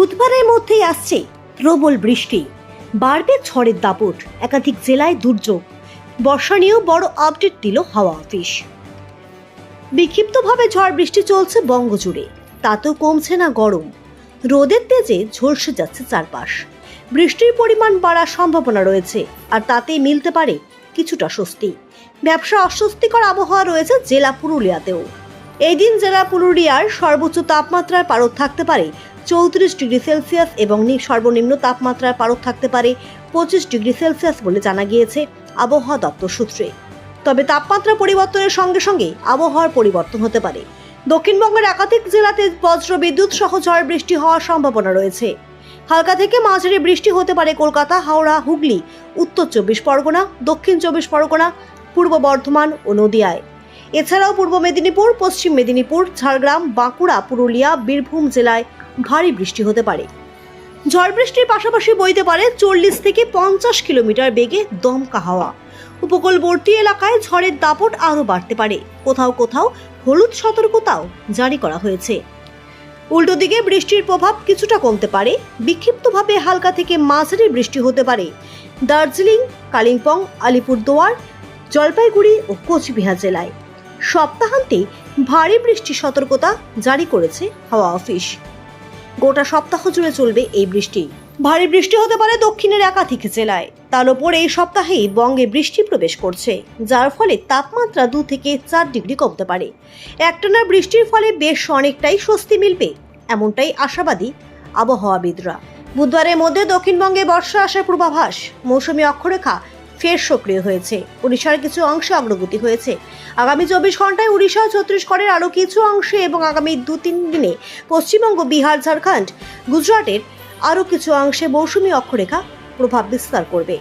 মধ্যেই আসছে প্রবল বৃষ্টি। বাড়বে ঝড়ের দাপট, একাধিক জেলায় দুর্যোগ। বর্ষা নিয়েও বড় আপডেট দিল হাওয়া অফিস। বিক্ষিপ্তভাবে ঝড় বৃষ্টি চলছে বঙ্গজুড়ে। তাতেও কমছে না গরম। রোদের তেজে ঝলসে যাচ্ছে চারপাশ। বৃষ্টির পরিমাণ বাড়ার সম্ভাবনা রয়েছে, আর তাতেই মিলতে পারে কিছুটা স্বস্তি। ব্যবসা অস্বস্তিকর আবহাওয়া রয়েছে জেলা পুরুলিয়াতেও। এই দিন জেলা পুরুলিয়ার সর্বোচ্চ তাপমাত্রার পারদ থাকতে পারে চৌত্রিশ ডিগ্রি সেলসিয়াস এবং সর্বনিম্ন তাপমাত্রার পারদ থাকতে পারে পঁচিশ ডিগ্রি সেলসিয়াস বলে জানা গিয়েছে আবহাওয়া দপ্তর সূত্রে। তবে তাপমাত্রা পরিবর্তনের সঙ্গে সঙ্গে আবহাওয়ার পরিবর্তন হতে পারে। দক্ষিণবঙ্গের একাধিক জেলাতে বজ্র বিদ্যুৎ সহ ঝড় বৃষ্টি হওয়ার সম্ভাবনা রয়েছে। হালকা থেকে মাঝারি বৃষ্টি হতে পারে কলকাতা, হাওড়া, হুগলি, উত্তর চব্বিশ পরগনা, দক্ষিণ চব্বিশ পরগনা, পূর্ব বর্ধমান ও নদিয়ায়। এছাড়াও পূর্ব মেদিনীপুর, পশ্চিম মেদিনীপুর, ঝাড়গ্রাম, বাঁকুড়া, পুরুলিয়া, বীরভূম জেলায় ভারী বৃষ্টি হতে পারে। ঝড় বৃষ্টির পাশাপাশি বইতে পারে চল্লিশ থেকে পঞ্চাশ কিলোমিটার বেগে দমকা হাওয়া। উপকূলবর্তী এলাকায় ঝড়ের দাপট আরও বাড়তে পারে। কোথাও কোথাও হলুদ সতর্কতাও জারি করা হয়েছে। উল্টো দিকে বৃষ্টির প্রভাব কিছুটা কমতে পারে। বিক্ষিপ্তভাবে হালকা থেকে মাঝারি বৃষ্টি হতে পারে। দার্জিলিং, কালিম্পং, আলিপুরদুয়ার, জলপাইগুড়ি ও কোচবিহার জেলায়। সপ্তাহান্তে ভারী বৃষ্টি সতর্কতা জারি করেছে হাওয়া অফিস। গোটা সপ্তাহ জুড়ে চলবে এই বৃষ্টি। ভারী বৃষ্টি হতে পারে দক্ষিণের একাধিক জেলায়। তার উপর এই সপ্তাহেই বঙ্গে বৃষ্টি প্রবেশ করছে, যার ফলে তাপমাত্রা দু থেকে চার ডিগ্রি কমতে পারে। একটানা বৃষ্টির ফলে বেশ অনেকটাই স্বস্তি মিলবে, এমনটাই আশাবাদী আবহাওয়াবিদরা। বুধবারের মধ্যে দক্ষিণবঙ্গে বর্ষা আসার পূর্বাভাস, মৌসুমী অক্ষরেখা ফের সক্রিয় হয়েছে। উড়িষ্যার কিছু অংশে অগ্রগতি হয়েছে। আগামী চব্বিশ ঘন্টায় উড়িষ্যা ছত্তিশগড়ের আরও কিছু অংশে এবং আগামী দু তিন দিনে পশ্চিমবঙ্গ, বিহার, ঝাড়খণ্ড, গুজরাটের আরও কিছু অংশে মৌসুমী অক্ষরেখা প্রভাব বিস্তার করবে।